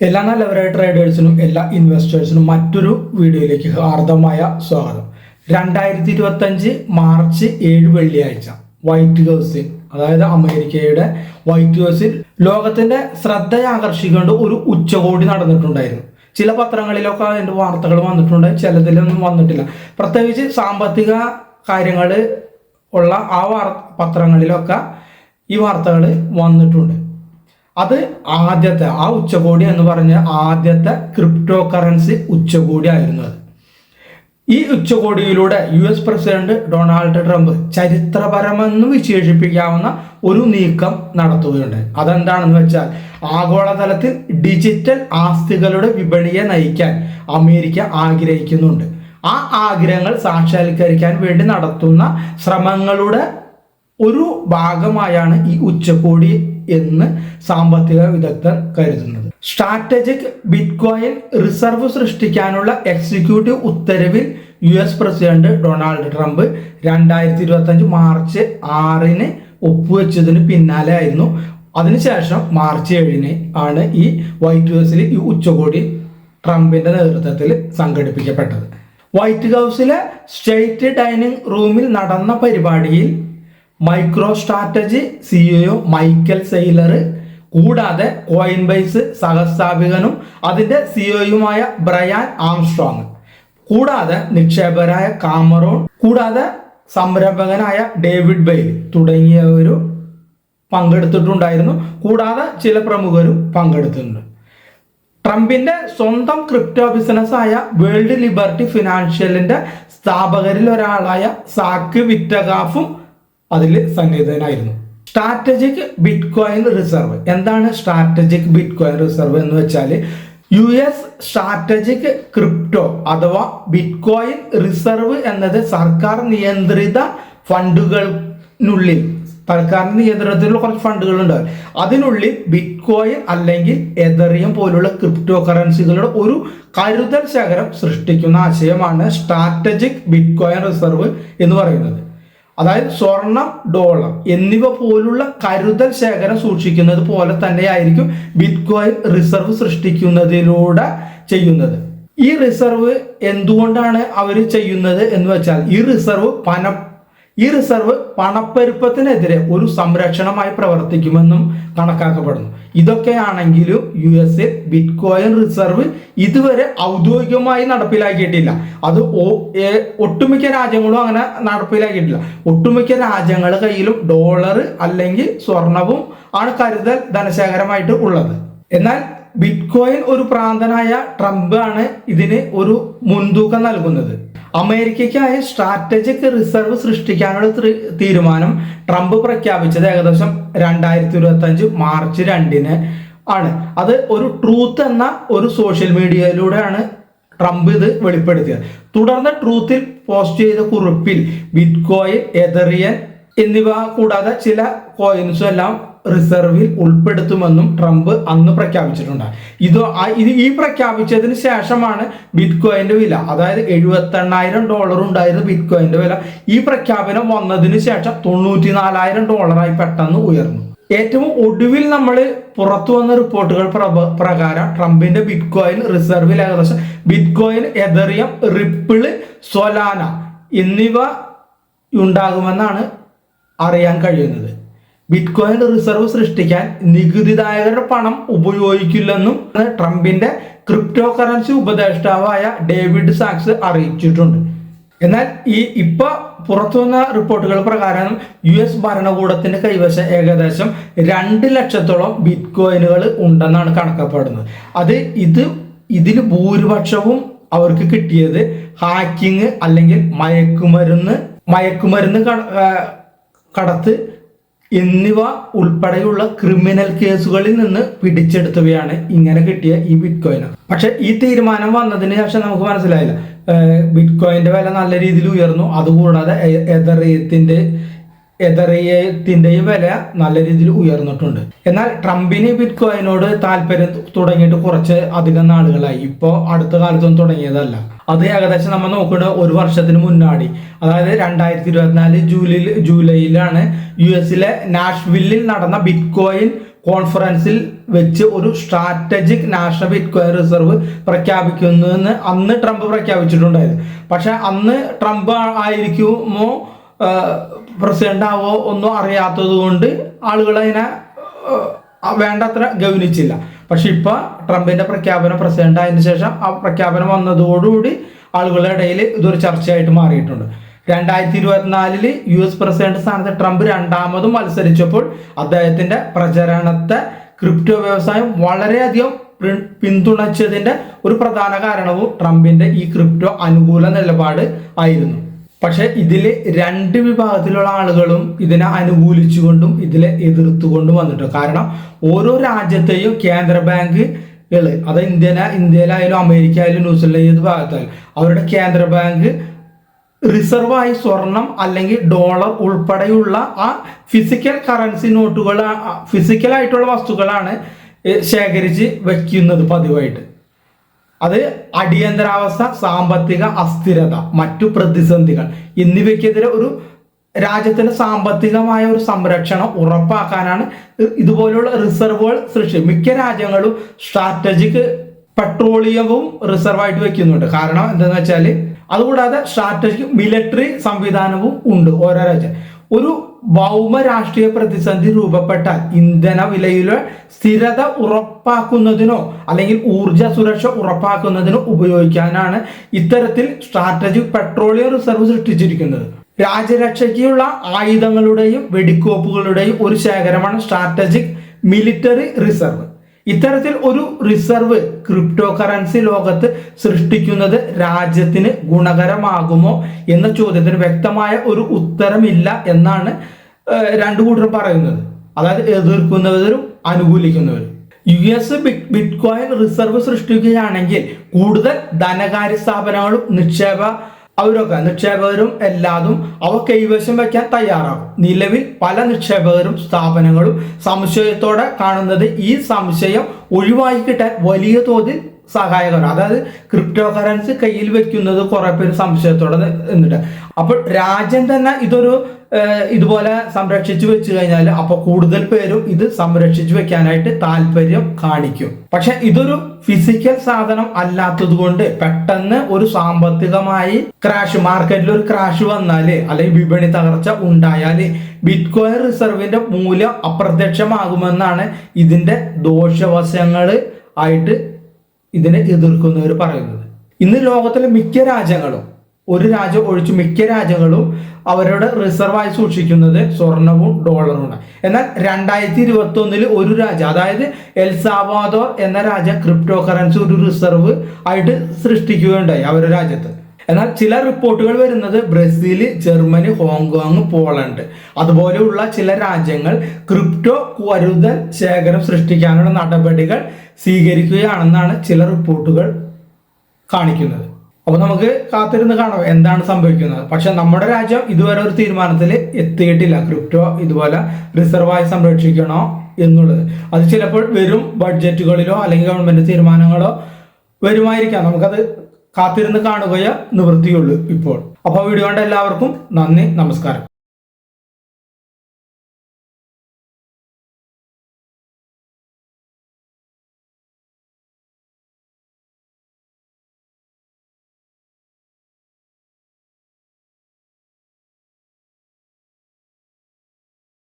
എല്ലാ നല്ലവരായ ട്രേഡേഴ്സിനും എല്ലാ ഇൻവെസ്റ്റേഴ്സിനും മറ്റൊരു വീഡിയോയിലേക്ക് ഹാർദമായ സ്വാഗതം. രണ്ടായിരത്തി ഇരുപത്തഞ്ച് മാർച്ച് ഏഴ് വെള്ളിയാഴ്ച വൈറ്റ് ഹൗസിൽ അതായത് അമേരിക്കയുടെ വൈറ്റ് ഹൗസിൽ ലോകത്തിന്റെ ശ്രദ്ധ ആകർഷിക്കേണ്ട ഒരു ഉച്ചകോടി നടന്നിട്ടുണ്ടായിരുന്നു. ചില പത്രങ്ങളിലൊക്കെ അതിന്റെ വാർത്തകൾ വന്നിട്ടുണ്ട് ചിലതിലൊന്നും വന്നിട്ടില്ല. പ്രത്യേകിച്ച് സാമ്പത്തിക കാര്യങ്ങൾ ഉള്ള ആ വാർ പത്രങ്ങളിലൊക്കെ ഈ വാർത്തകൾ വന്നിട്ടുണ്ട്. അത് ആദ്യത്തെ ആ ഉച്ചകോടി എന്ന് പറഞ്ഞ ആദ്യത്തെ ക്രിപ്റ്റോ കറൻസി ഉച്ചകോടി ആയിരുന്നു അത്. ഈ ഉച്ചകോടിയിലൂടെ U S president Donald Trump ചരിത്രപരമെന്ന് വിശേഷിപ്പിക്കാവുന്ന ഒരു നീക്കം നടത്തുകയുണ്ടായി. അതെന്താണെന്ന് വെച്ചാൽ ആഗോളതലത്തിൽ ഡിജിറ്റൽ ആസ്തികളുടെ വിപണിയെ നയിക്കാൻ അമേരിക്ക ആഗ്രഹിക്കുന്നുണ്ട്. ആ ആഗ്രഹങ്ങൾ സാക്ഷാത്കരിക്കാൻ വേണ്ടി നടത്തുന്ന ശ്രമങ്ങളുടെ ഒരു ഭാഗമായാണ് ഈ ഉച്ചകോടി എന്ന് സാമ്പത്തിക വിദഗ്ധർ കരുതുന്നത്. സ്ട്രാറ്റജിക് ബിറ്റ്കോയിൻ റിസർവ് സൃഷ്ടിക്കാനുള്ള എക്സിക്യൂട്ടീവ് ഉത്തരവിൽ U S president Donald Trump രണ്ടായിരത്തി ഇരുപത്തഞ്ച് മാർച്ച് ആറിന് ഒപ്പുവെച്ചതിന് പിന്നാലെ ആയിരുന്നു അതിനുശേഷം മാർച്ച് ഏഴിന് ആണ് ഈ വൈറ്റ് ഹൗസിൽ ഈ ഉച്ചകോടി ട്രംപിന്റെ നേതൃത്വത്തിൽ സംഘടിപ്പിക്കപ്പെട്ടത്. വൈറ്റ് ഹൗസിലെ സ്റ്റേറ്റ് ഡൈനിങ് റൂമിൽ നടന്ന പരിപാടിയിൽ micro strategy CEO Michael Saylor കൂടാതെ കോയിൻ ബൈസ് സഹസ്ഥാപികനും അതിന്റെ സിഇഒയുമായ ബ്രയാൻ ആംസ്ട്രോങ്. കൂടാതെ നിക്ഷേപകരായ കാമറോൺ കൂടാതെ സംരംഭകനായ ഡേവിഡ് ബെയിൽ തുടങ്ങിയവരും പങ്കെടുത്തിട്ടുണ്ടായിരുന്നു. കൂടാതെ ചില പ്രമുഖരും പങ്കെടുത്തിട്ടുണ്ട്. ട്രംപിന്റെ സ്വന്തം ക്രിപ്റ്റോ ബിസിനസ് ആയ വേൾഡ് ലിബർട്ടി ഫിനാൻഷ്യലിന്റെ സ്ഥാപകരിൽ ഒരാളായ സാക്ക് വിറ്റഗാഫും അതിൽ സന്നിഹിതനായിരുന്നു സ്ട്രാറ്റജിക് ബിറ്റ് കോയിൻ റിസർവ് എന്താണ് സ്ട്രാറ്റജിക് ബിറ്റ് കോയിൻ റിസർവ് എന്ന് വെച്ചാൽ യു എസ് സ്ട്രാറ്റജിക് ക്രിപ്റ്റോ അഥവാ ബിറ്റ് കോയിൻ റിസർവ് എന്നത് സർക്കാർ നിയന്ത്രിത ഫണ്ടുകളിനുള്ളിൽ സർക്കാരിന്റെ നിയന്ത്രണത്തിലുള്ള കുറച്ച് ഫണ്ടുകൾ ഉണ്ടാവും അതിനുള്ളിൽ ബിറ്റ് കോയിൻ അല്ലെങ്കിൽ എതറിയം പോലുള്ള ക്രിപ്റ്റോ കറൻസികളുടെ ഒരു കരുതൽ ശേഖരം സൃഷ്ടിക്കുന്ന ആശയമാണ് സ്ട്രാറ്റജിക് ബിറ്റ് കോയിൻ റിസർവ് എന്ന് പറയുന്നത്. അതായത് സ്വർണം ഡോളർ എന്നിവ പോലുള്ള കരുതൽ ശേഖരം സൂക്ഷിക്കുന്നത് പോലെ തന്നെയായിരിക്കും ബിറ്റ്കോയിൻ റിസർവ് സൃഷ്ടിക്കുന്നതിലൂടെ ചെയ്യുന്നത്. ഈ റിസർവ് എന്തുകൊണ്ടാണ് അവർ ചെയ്യുന്നത് എന്ന് വെച്ചാൽ ഈ റിസർവ് പണം ഈ റിസർവ് പണപ്പെരുപ്പത്തിനെതിരെ ഒരു സംരക്ഷണമായി പ്രവർത്തിക്കുമെന്നും കണക്കാക്കപ്പെടുന്നു. ഇതൊക്കെയാണെങ്കിലും U S A bitcoin reserve ഇതുവരെ ഔദ്യോഗികമായി നടപ്പിലാക്കിയിട്ടില്ല. അത് ഒട്ടുമിക്ക രാജ്യങ്ങളും അങ്ങനെ നടപ്പിലാക്കിയിട്ടില്ല. ഒട്ടുമിക്ക രാജ്യങ്ങളുടെ കയ്യിലും ഡോളർ അല്ലെങ്കിൽ സ്വർണവും ആണ് കരുതൽ ധനശേഖരമായിട്ട് ഉള്ളത്. എന്നാൽ ബിറ്റ് കോയിൻ ഒരു പ്രാന്തനായ ട്രംപ് ആണ് ഇതിന് ഒരു മുൻതൂക്കം നൽകുന്നത്. അമേരിക്കയ്ക്കായി സ്ട്രാറ്റജിക് റിസർവ് സൃഷ്ടിക്കാനുള്ള തീരുമാനം ട്രംപ് പ്രഖ്യാപിച്ചത് ഏകദേശം രണ്ടായിരത്തി ഇരുപത്തി അഞ്ച് മാർച്ച് രണ്ടിന് ആണ്. അത് ഒരു ട്രൂത്ത് എന്ന ഒരു സോഷ്യൽ മീഡിയയിലൂടെയാണ് ട്രംപ് ഇത് വെളിപ്പെടുത്തിയത്. തുടർന്ന് ട്രൂത്തിൽ പോസ്റ്റ് ചെയ്ത കുറിപ്പിൽ ബിറ്റ്കോയിൻ എതറിയൻ എന്നിവ കൂടാതെ ചില കോയിൻസും എല്ലാം റിസർവിൽ ഉൾപ്പെടുത്തുമെന്നും ട്രംപ് അന്ന് പ്രഖ്യാപിച്ചിട്ടുണ്ട്. ഇത് ഇത് ഈ പ്രഖ്യാപിച്ചതിന് ശേഷമാണ് ബിറ്റ് കോയിന്റെ വില. അതായത് എഴുപത്തി എണ്ണായിരം ഡോളർ ഉണ്ടായിരുന്ന ബിറ്റ് കോയിന്റെ വില. ഈ പ്രഖ്യാപനം വന്നതിന് ശേഷം തൊണ്ണൂറ്റി നാലായിരം ഡോളറായി പെട്ടെന്ന് ഉയർന്നു. ഏറ്റവും ഒടുവിൽ നമ്മൾ പുറത്തു വന്ന റിപ്പോർട്ടുകൾ പ്രഭ- പ്രകാരം ട്രംപിന്റെ ബിറ്റ് കോയിൻ റിസർവിൽ ഏകദേശം bitcoin Ethereum Ripple Solana എന്നിവ ഉണ്ടാകുമെന്നാണ് അറിയാൻ കഴിയുന്നത്. ബിറ്റ് കോയിൻ റിസർവ് സൃഷ്ടിക്കാൻ നികുതിദായകരുടെ പണം ഉപയോഗിക്കില്ലെന്നും ട്രംപിന്റെ ക്രിപ്റ്റോ കറൻസി ഉപദേഷ്ടാവായ ഡേവിഡ് സാക്സ് അറിയിച്ചിട്ടുണ്ട്. എന്നാൽ ഈ ഇപ്പൊ പുറത്തു വന്ന റിപ്പോർട്ടുകൾ പ്രകാരം യു എസ് ഭരണകൂടത്തിന്റെ കൈവശം ഏകദേശം രണ്ട് ലക്ഷത്തോളം ബിറ്റ്കോയിനുകൾ ഉണ്ടെന്നാണ് കണക്കപ്പെടുന്നത് അത് ഇത് ഇതിന് ഭൂരിപക്ഷവും അവർക്ക് കിട്ടിയത് ഹാക്കിങ് അല്ലെങ്കിൽ മയക്കുമരുന്ന് മയക്കുമരുന്ന് കട- കടത്ത് എന്നിവ ഉൾപ്പെടെയുള്ള ക്രിമിനൽ കേസുകളിൽ നിന്ന് പിടിച്ചെടുത്തവയാണ് ഇങ്ങനെ കിട്ടിയ ഈ ബിറ്റ് കോയിൻ പക്ഷെ ഈ തീരുമാനം വന്നതിന് ശേഷം നമുക്ക് മനസ്സിലായില്ല. ബിറ്റ് കോയിന്റെ വില നല്ല രീതിയിൽ ഉയർന്നു. അതുകൂടാതെ എ- എതറിയത്തിന്റെയും വില നല്ല രീതിയിൽ ഉയർന്നിട്ടുണ്ട്. എന്നാൽ ട്രംപിന് ബിറ്റ് കോയിനോട് താല്പര്യം തുടങ്ങിയിട്ട് കുറച്ച് അധികം നാളുകളായി. ഇപ്പോൾ അടുത്ത കാലത്തൊന്നും തുടങ്ങിയതല്ല. അത് ഏകദേശം നമ്മൾ നോക്കുന്നത് ഒരു വർഷത്തിന് മുന്നാടി. അതായത് രണ്ടായിരത്തി ഇരുപത്തിനാല് ജൂലൈ ജൂലൈയിലാണ് യു എസിലെ നാഷ്വില്ലിൽ നടന്ന ബിറ്റ് കോയിൻ കോൺഫറൻസിൽ വെച്ച് ഒരു സ്ട്രാറ്റജിക് നാഷണൽ ബിറ്റ്കോയിൻ റിസർവ് പ്രഖ്യാപിക്കുന്നുവെന്ന് അന്ന് ട്രംപ് പ്രഖ്യാപിച്ചിട്ടുണ്ടായിരുന്നു. പക്ഷെ അന്ന് ട്രംപ് ആയിരിക്കുമോ പ്രസിഡന്റ് ആവോ ഒന്നും അറിയാത്തത് കൊണ്ട് ആളുകൾ അതിനെ വേണ്ടത്ര ഗൗനിച്ചില്ല. പക്ഷെ ഇപ്പൊ ട്രംപിന്റെ പ്രഖ്യാപനം പ്രസിഡന്റ് ആയതിനു ശേഷം ആ പ്രഖ്യാപനം വന്നതോടുകൂടി ആളുകളുടെ ഇടയിൽ ഇതൊരു ചർച്ചയായിട്ട് മാറിയിട്ടുണ്ട്. രണ്ടായിരത്തി ഇരുപത്തിനാലിൽ യു എസ് പ്രസിഡന്റ് സ്ഥാനത്ത് ട്രംപ് രണ്ടാമതും മത്സരിച്ചപ്പോൾ അദ്ദേഹത്തിന്റെ പ്രചരണത്തെ ക്രിപ്റ്റോ വ്യവസായം വളരെയധികം പിന്തുണച്ചതിന്റെ ഒരു പ്രധാന കാരണവും ട്രംപിന്റെ ഈ ക്രിപ്റ്റോ അനുകൂല നിലപാട് ആയിരുന്നു. പക്ഷെ ഇതിൽ രണ്ട് വിഭാഗത്തിലുള്ള ആളുകളും ഇതിനെ അനുകൂലിച്ചുകൊണ്ടും ഇതിനെ എതിർത്തുകൊണ്ടും വന്നിട്ടുണ്ട്. കാരണം ഓരോ രാജ്യത്തെയും കേന്ദ്ര ബാങ്ക് അത് ഇന്ത്യന ഇന്ത്യയിലായാലും അമേരിക്ക ആയാലും ന്യൂസിലായാലും ഏത് ഭാഗത്തായാലും അവരുടെ കേന്ദ്ര ബാങ്ക് റിസർവായി സ്വർണം അല്ലെങ്കിൽ ഡോളർ ഉൾപ്പെടെയുള്ള ആ ഫിസിക്കൽ കറൻസി നോട്ടുകൾ ഫിസിക്കൽ ആയിട്ടുള്ള വസ്തുക്കളാണ് ശേഖരിച്ച് വയ്ക്കുന്നത് പതിവായിട്ട്. അത് അടിയന്തരാവസ്ഥ സാമ്പത്തിക അസ്ഥിരത മറ്റു പ്രതിസന്ധികൾ. എന്നിവയ്ക്കെതിരെ ഒരു രാജ്യത്തിന്റെ സാമ്പത്തികമായ ഒരു സംരക്ഷണം ഉറപ്പാക്കാനാണ് ഇതുപോലെയുള്ള റിസർവുകൾ സൃഷ്ടി. മിക്ക രാജ്യങ്ങളും സ്ട്രാറ്റജിക് പെട്രോളിയവും റിസർവായിട്ട് വെക്കുന്നുണ്ട്. കാരണം എന്താണെന്ന് വെച്ചാൽ അതുകൂടാതെ സ്ട്രാറ്റജിക് മിലിറ്ററി സംവിധാനവും ഉണ്ട് ഓരോ രാജ്യം. ഒരു ഭൗമ രാഷ്ട്രീയ പ്രതിസന്ധി രൂപപ്പെട്ടാൽ ഇന്ധന വിലയിലെ സ്ഥിരത ഉറപ്പാക്കുന്നതിനോ അല്ലെങ്കിൽ ഊർജ സുരക്ഷ ഉറപ്പാക്കുന്നതിനോ ഉപയോഗിക്കാനാണ് ഇത്തരത്തിൽ സ്ട്രാറ്റജിക് പെട്രോളിയം റിസർവ് സൃഷ്ടിച്ചിരിക്കുന്നത്. രാജ്യരക്ഷയ്ക്കുള്ള ആയുധങ്ങളുടെയും വെടിക്കോപ്പുകളുടെയും ഒരു ശേഖരമാണ് സ്ട്രാറ്റജിക് മിലിറ്ററി റിസർവ് ഇത്തരത്തിൽ ഒരു റിസർവ് ക്രിപ്റ്റോ കറൻസി ലോകത്ത് സൃഷ്ടിക്കുന്നത് രാജ്യത്തിന് ഗുണകരമാകുമോ എന്ന ചോദ്യത്തിന് വ്യക്തമായ ഒരു ഉത്തരമില്ല എന്നാണ് രണ്ടു കൂട്ടർ പറയുന്നത്. അതായത് എതിർക്കുന്നവരും അനുകൂലിക്കുന്നവരും. U S bitcoin reserve സൃഷ്ടിക്കുകയാണെങ്കിൽ കൂടുതൽ ധനകാര്യ സ്ഥാപനങ്ങളും നിക്ഷേപ അവരൊക്കെ നിക്ഷേപകരും എല്ലാതും അവ കൈവശം വയ്ക്കാൻ തയ്യാറാകും. നിലവിൽ പല നിക്ഷേപകരും സ്ഥാപനങ്ങളും സംശയത്തോടെ കാണുന്നത് ഈ സംശയം ഒഴിവാക്കി കിട്ടാൻ വലിയ തോതിൽ സഹായകരം അതായത് ക്രിപ്റ്റോ കറൻസി കയ്യിൽ വെക്കുന്നത് കുറെ പേര് സംശയത്തോടെ നിന്നിട്ട്. അപ്പോൾ രാജ്യം തന്നെ ഇതൊരു ഇതുപോലെ സംരക്ഷിച്ചു വെച്ചു കഴിഞ്ഞാൽ അപ്പൊ കൂടുതൽ പേരും ഇത് സംരക്ഷിച്ചു വെക്കാനായിട്ട് താല്പര്യം കാണിക്കും. പക്ഷെ ഇതൊരു ഫിസിക്കൽ സാധനം അല്ലാത്തത് കൊണ്ട് പെട്ടെന്ന് ഒരു സാമ്പത്തികമായി ക്രാഷ് മാർക്കറ്റിൽ ഒരു ക്രാഷ് വന്നാൽ അല്ലെങ്കിൽ വിപണി തകർച്ച ഉണ്ടായാൽ ബിറ്റ് കോയിൻ റിസർവിന്റെ മൂല്യം അപ്രത്യക്ഷമാകുമെന്നാണ് ഇതിന്റെ ദോഷവശങ്ങൾ ആയിട്ട് ഇതിനെ എതിർക്കുന്നവർ പറയുന്നത്. ഇന്ന് ലോകത്തിലെ മിക്ക രാജ്യങ്ങളും ഒരു രാജ്യം ഒഴിച്ച് മിക്ക രാജ്യങ്ങളും അവരുടെ റിസർവായി സൂക്ഷിക്കുന്നത് സ്വർണവും ഡോളറുമാണ് എന്നാൽ രണ്ടായിരത്തി ഇരുപത്തി ഒന്നിൽ ഒരു രാജ്യം അതായത് എൽസാവാദോർ എന്ന രാജ്യം ക്രിപ്റ്റോ കറൻസി ഒരു റിസർവ് ആയിട്ട് സൃഷ്ടിക്കുകയുണ്ടായി അവരുടെ രാജ്യത്ത്. എന്നാൽ ചില റിപ്പോർട്ടുകൾ വരുന്നത് ബ്രസീൽ ജർമ്മനി ഹോങ്കോങ് പോളണ്ട്. അതുപോലെയുള്ള ചില രാജ്യങ്ങൾ ക്രിപ്റ്റോ കരുതൽ ശേഖരം സൃഷ്ടിക്കാനുള്ള നടപടികൾ സ്വീകരിക്കുകയാണെന്നാണ് ചില റിപ്പോർട്ടുകൾ കാണിക്കുന്നത്. അപ്പൊ നമുക്ക് കാത്തിരുന്ന് കാണാം എന്താണ് സംഭവിക്കുന്നത്. പക്ഷെ നമ്മുടെ രാജ്യം ഇതുവരെ ഒരു തീരുമാനത്തിൽ എത്തിയിട്ടില്ല. ക്രിപ്റ്റോ ഇതുപോലെ റിസർവായി സംരക്ഷിക്കണോ എന്നുള്ളത്. അത് ചിലപ്പോൾ വരും ബഡ്ജറ്റുകളിലോ അല്ലെങ്കിൽ ഗവൺമെന്റ് തീരുമാനങ്ങളോ വരുമായിരിക്കാം. നമുക്കത് കാത്തിരുന്ന് കാണുകയോ നിവൃത്തിയുള്ളൂ ഇപ്പോൾ. അപ്പോൾ വീഡിയോ കണ്ട എല്ലാവർക്കും നന്ദി നമസ്കാരം.